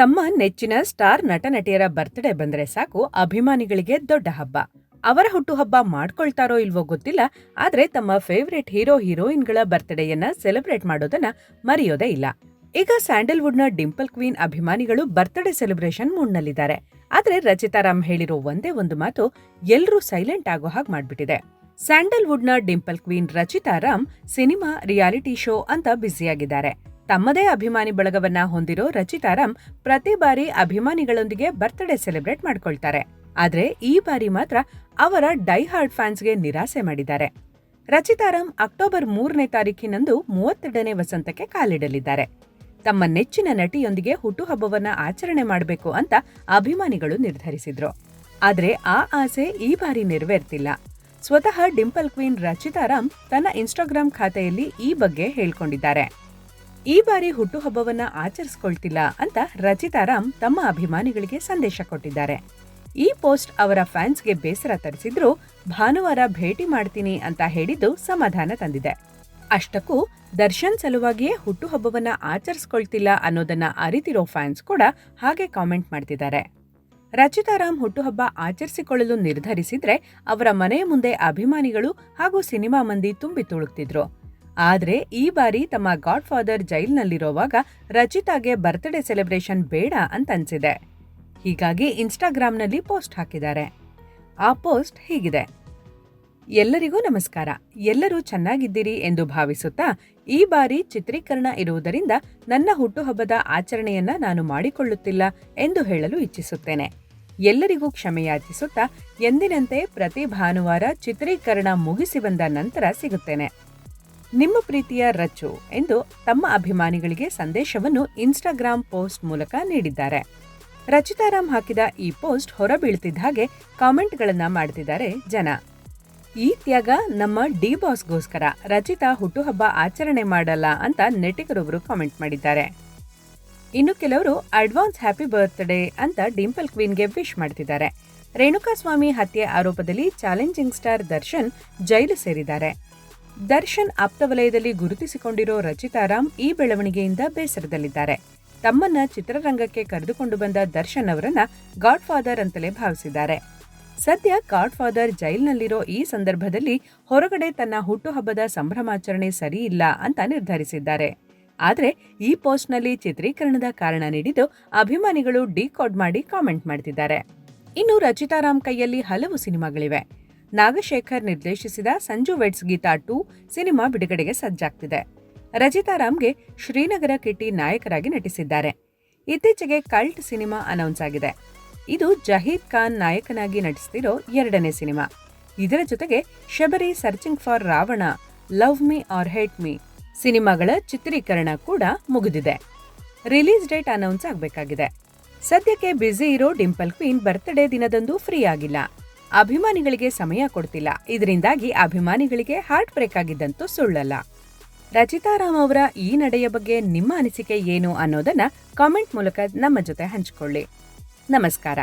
ತಮ್ಮ ನೆಚ್ಚಿನ ಸ್ಟಾರ್ ನಟ ನಟಿಯರ ಬರ್ತ್ಡೇ ಬಂದ್ರೆ ಸಾಕು ಅಭಿಮಾನಿಗಳಿಗೆ ದೊಡ್ಡ ಹಬ್ಬ. ಅವರ ಹುಟ್ಟುಹಬ್ಬ ಮಾಡ್ಕೊಳ್ತಾರೋ ಇಲ್ವೋ ಗೊತ್ತಿಲ್ಲ, ಆದ್ರೆ ತಮ್ಮ ಫೇವ್ರೇಟ್ ಹೀರೋ, ಹೀರೋಯಿನ್ಗಳ ಬರ್ತ್ಡೇಯನ್ನ ಸೆಲೆಬ್ರೇಟ್ ಮಾಡೋದನ್ನ ಮರೆಯೋದೇ ಇಲ್ಲ. ಈಗ ಸ್ಯಾಂಡಲ್ವುಡ್ನ ಡಿಂಪಲ್ ಕ್ವೀನ್ ಅಭಿಮಾನಿಗಳು ಬರ್ತ್ಡೇ ಸೆಲೆಬ್ರೇಷನ್ ಮೂಡ್ನಲ್ಲಿದ್ದಾರೆ. ಆದ್ರೆ ರಚಿತಾ ರಾಮ್ ಹೇಳಿರೋ ಒಂದೇ ಒಂದು ಮಾತು ಎಲ್ರೂ ಸೈಲೆಂಟ್ ಆಗೋ ಹಾಗೆ ಮಾಡ್ಬಿಟ್ಟಿದೆ. ಸ್ಯಾಂಡಲ್ವುಡ್ನ dimple queen Rachita Ram cinema, reality show ಅಂತ ಬ್ಯುಸಿಯಾಗಿದ್ದಾರೆ. ತಮ್ಮದೇ ಅಭಿಮಾನಿ ಬಳಗವನ್ನ ಹೊಂದಿರೋ ರಚಿತಾರಾಮ್ ಪ್ರತಿ ಬಾರಿ ಅಭಿಮಾನಿಗಳೊಂದಿಗೆ ಬರ್ತ್ಡೇ ಸೆಲೆಬ್ರೇಟ್ ಮಾಡ್ಕೊಳ್ತಾರೆ. ಆದ್ರೆ ಈ ಬಾರಿ ಮಾತ್ರ ಅವರ ಡೈ ಹಾರ್ಡ್ ಫ್ಯಾನ್ಸ್ಗೆ ನಿರಾಸೆ ಮಾಡಿದ್ದಾರೆ. ರಚಿತಾರಾಮ್ ಅಕ್ಟೋಬರ್ ಮೂರನೇ ತಾರೀಕಿನಂದು ಮೂವತ್ತೆರಡನೇ ವಸಂತಕ್ಕೆ ಕಾಲಿಡಲಿದ್ದಾರೆ. ತಮ್ಮ ನೆಚ್ಚಿನ ನಟಿಯೊಂದಿಗೆ ಹುಟ್ಟುಹಬ್ಬವನ್ನ ಆಚರಣೆ ಮಾಡಬೇಕು ಅಂತ ಅಭಿಮಾನಿಗಳು ನಿರ್ಧರಿಸಿದ್ರು. ಆದ್ರೆ ಆ ಆಸೆ ಈ ಬಾರಿ ನೆರವೇರ್ತಿಲ್ಲ. ಸ್ವತಃ ಡಿಂಪಲ್ ಕ್ವೀನ್ ರಚಿತಾರಾಮ್ ತನ್ನ ಇನ್ಸ್ಟಾಗ್ರಾಂ ಖಾತೆಯಲ್ಲಿ ಈ ಬಗ್ಗೆ ಹೇಳ್ಕೊಂಡಿದ್ದಾರೆ. ಈ ಬಾರಿ ಹುಟ್ಟುಹಬ್ಬವನ್ನ ಆಚರಿಸ್ಕೊಳ್ತಿಲ್ಲ ಅಂತ ರಚಿತಾರಾಮ್ ತಮ್ಮ ಅಭಿಮಾನಿಗಳಿಗೆ ಸಂದೇಶ ಕೊಟ್ಟಿದ್ದಾರೆ. ಈ ಪೋಸ್ಟ್ ಅವರ ಫ್ಯಾನ್ಸ್ಗೆ ಬೇಸರ ತರಿಸಿದ್ರು ಭಾನುವಾರ ಭೇಟಿ ಮಾಡ್ತೀನಿ ಅಂತ ಹೇಳಿದ್ದು ಸಮಾಧಾನ ತಂದಿದೆ. ಅಷ್ಟಕ್ಕೂ ದರ್ಶನ್ ಸಲುವಾಗಿಯೇ ಹುಟ್ಟುಹಬ್ಬವನ್ನ ಆಚರಿಸ್ಕೊಳ್ತಿಲ್ಲ ಅನ್ನೋದನ್ನ ಅರಿತಿರೋ ಫ್ಯಾನ್ಸ್ ಕೂಡ ಹಾಗೆ ಕಾಮೆಂಟ್ ಮಾಡ್ತಿದ್ದಾರೆ. ರಚಿತಾರಾಮ್ ಹುಟ್ಟುಹಬ್ಬ ಆಚರಿಸಿಕೊಳ್ಳಲು ನಿರ್ಧರಿಸಿದ್ರೆ ಅವರ ಮನೆಯ ಮುಂದೆ ಅಭಿಮಾನಿಗಳು ಹಾಗೂ ಸಿನಿಮಾ ಮಂದಿ ತುಂಬಿ ತುಳುಕ್ತಿದ್ರು. ಆದ್ರೆ ಈ ಬಾರಿ ತಮ್ಮ ಗಾಡ್ ಫಾದರ್ ಜೈಲ್ನಲ್ಲಿರೋವಾಗ ರಚಿತಾಗೆ ಬರ್ತ್ಡೇ ಸೆಲೆಬ್ರೇಷನ್ ಬೇಡ ಅಂತ ಅನ್ಸಿದೆ. ಹೀಗಾಗಿ ಇನ್ಸ್ಟಾಗ್ರಾಮ್ನಲ್ಲಿ ಪೋಸ್ಟ್ ಹಾಕಿದ್ದಾರೆ. ಆ ಪೋಸ್ಟ್ ಹೀಗಿದೆ. ಎಲ್ಲರಿಗೂ ನಮಸ್ಕಾರ. ಎಲ್ಲರೂ ಚೆನ್ನಾಗಿದ್ದೀರಿ ಎಂದು ಭಾವಿಸುತ್ತಾ ಈ ಬಾರಿ ಚಿತ್ರೀಕರಣ ಇರುವುದರಿಂದ ನನ್ನ ಹುಟ್ಟುಹಬ್ಬದ ಆಚರಣೆಯನ್ನ ನಾನು ಮಾಡಿಕೊಳ್ಳುತ್ತಿಲ್ಲ ಎಂದು ಹೇಳಲು ಇಚ್ಛಿಸುತ್ತೇನೆ. ಎಲ್ಲರಿಗೂ ಕ್ಷಮೆಯಾಚಿಸುತ್ತಾ ಎಂದಿನಂತೆ ಪ್ರತಿ ಭಾನುವಾರ ಚಿತ್ರೀಕರಣ ಮುಗಿಸಿ ಬಂದ ನಂತರ ಸಿಗುತ್ತೇನೆ. ನಿಮ್ಮ ಪ್ರೀತಿಯ ರಚ್ಚು ಎಂದು ತಮ್ಮ ಅಭಿಮಾನಿಗಳಿಗೆ ಸಂದೇಶವನ್ನು ಇನ್ಸ್ಟಾಗ್ರಾಂ ಪೋಸ್ಟ್ ಮೂಲಕ ನೀಡಿದ್ದಾರೆ. ರಚಿತಾರಾಮ್ ಹಾಕಿದ ಈ ಪೋಸ್ಟ್ ಹೊರಬೀಳ್ತಿದ್ದ ಹಾಗೆ ಕಾಮೆಂಟ್ಗಳನ್ನ ಮಾಡ್ತಿದ್ದಾರೆ ಜನ. ಈ ತ್ಯಾಗ ನಮ್ಮ ಡಿ ಬಾಸ್ಗೋಸ್ಕರ ರಚಿತಾ ಹುಟ್ಟುಹಬ್ಬ ಆಚರಣೆ ಮಾಡಲ್ಲ ಅಂತ ನೆಟಿಗರೊಬ್ಬರು ಕಾಮೆಂಟ್ ಮಾಡಿದ್ದಾರೆ. ಇನ್ನು ಕೆಲವರು ಅಡ್ವಾನ್ಸ್ ಹ್ಯಾಪಿ ಬರ್ತ್ಡೇ ಅಂತ ಡಿಂಪಲ್ ಕ್ವೀನ್ಗೆ ವಿಶ್ ಮಾಡ್ತಿದ್ದಾರೆ. ರೇಣುಕಾಸ್ವಾಮಿ ಹತ್ಯೆ ಆರೋಪದಲ್ಲಿ ಚಾಲೆಂಜಿಂಗ್ ಸ್ಟಾರ್ ದರ್ಶನ್ ಜೈಲು ಸೇರಿದ್ದಾರೆ. ದರ್ಶನ್ ಆಪ್ತ ವಲಯದಲ್ಲಿ ಗುರುತಿಸಿಕೊಂಡಿರೋ ರಚಿತಾರಾಮ್ ಈ ಬೆಳವಣಿಗೆಯಿಂದ ಬೇಸರದಲ್ಲಿದ್ದಾರೆ. ತಮ್ಮನ್ನ ಚಿತ್ರರಂಗಕ್ಕೆ ಕರೆದುಕೊಂಡು ಬಂದ ದರ್ಶನ್ ಅವರನ್ನ ಗಾಡ್ ಫಾದರ್ ಅಂತಲೇ ಭಾವಿಸಿದ್ದಾರೆ. ಸದ್ಯ ಗಾಡ್ ಫಾದರ್ ಜೈಲ್ನಲ್ಲಿರೋ ಈ ಸಂದರ್ಭದಲ್ಲಿ ಹೊರಗಡೆ ತನ್ನ ಹುಟ್ಟುಹಬ್ಬದ ಸಂಭ್ರಮಾಚರಣೆ ಸರಿಯಿಲ್ಲ ಅಂತ ನಿರ್ಧರಿಸಿದ್ದಾರೆ. ಆದರೆ ಈ ಪೋಸ್ಟ್ನಲ್ಲಿ ಚಿತ್ರೀಕರಣದ ಕಾರಣ ನೀಡಿದ್ದು ಅಭಿಮಾನಿಗಳು ಡಿಕೋಡ್ ಮಾಡಿ ಕಾಮೆಂಟ್ ಮಾಡ್ತಿದ್ದಾರೆ. ಇನ್ನು ರಚಿತಾರಾಮ್ ಕೈಯಲ್ಲಿ ಹಲವು ಸಿನಿಮಾಗಳಿವೆ. Nagashekar ನಿರ್ದೇಶಿಸಿದ Sanju weds Geetha two cinema ಬಿಡುಗಡೆಗೆ ಸಜ್ಜಾಗ್ತಿದೆ. ರಜಿತಾ ರಾಮ್ಗೆ ಶ್ರೀನಗರ ಕಿಟ್ಟಿ ನಾಯಕರಾಗಿ ನಟಿಸಿದ್ದಾರೆ. ಇತ್ತೀಚೆಗೆ ಕಲ್ಟ್ ಸಿನಿಮಾ ಅನೌನ್ಸ್ ಆಗಿದೆ. ಇದು ಜಹೀದ್ ಖಾನ್ ನಾಯಕನಾಗಿ ನಟಿಸುತ್ತಿರೋ ಎರಡನೇ ಸಿನಿಮಾ. ಇದರ ಜೊತೆಗೆ Shabari searching for Ravana, love me or hate me ಸಿನಿಮಾಗಳ ಚಿತ್ರೀಕರಣ ಕೂಡ ಮುಗಿದಿದೆ. ರಿಲೀಸ್ ಡೇಟ್ ಅನೌನ್ಸ್ ಆಗಬೇಕಾಗಿದೆ. ಸದ್ಯಕ್ಕೆ ಬ್ಯುಸಿ ಇರೋ ಡಿಂಪಲ್ ಕ್ವೀನ್ ಬರ್ತ್ಡೇ ದಿನದಂದು ಫ್ರೀ ಆಗಿಲ್ಲ. ಅಭಿಮಾನಿಗಳಿಗೆ ಸಮಯ ಕೊಡ್ತಿಲ್ಲ. ಇದರಿಂದಾಗಿ ಅಭಿಮಾನಿಗಳಿಗೆ ಹಾರ್ಟ್ ಬ್ರೇಕ್ ಆಗಿದ್ದಂತೂ ಸುಳ್ಳಲ್ಲ. ರಚಿತಾರಾಮ್ ಅವರ ಈ ನಡೆಯ ಬಗ್ಗೆ ನಿಮ್ಮ ಅನಿಸಿಕೆ ಏನು ಅನ್ನೋದನ್ನ ಕಾಮೆಂಟ್ ಮೂಲಕ ನಮ್ಮ ಜೊತೆ ಹಂಚಿಕೊಳ್ಳಿ. ನಮಸ್ಕಾರ.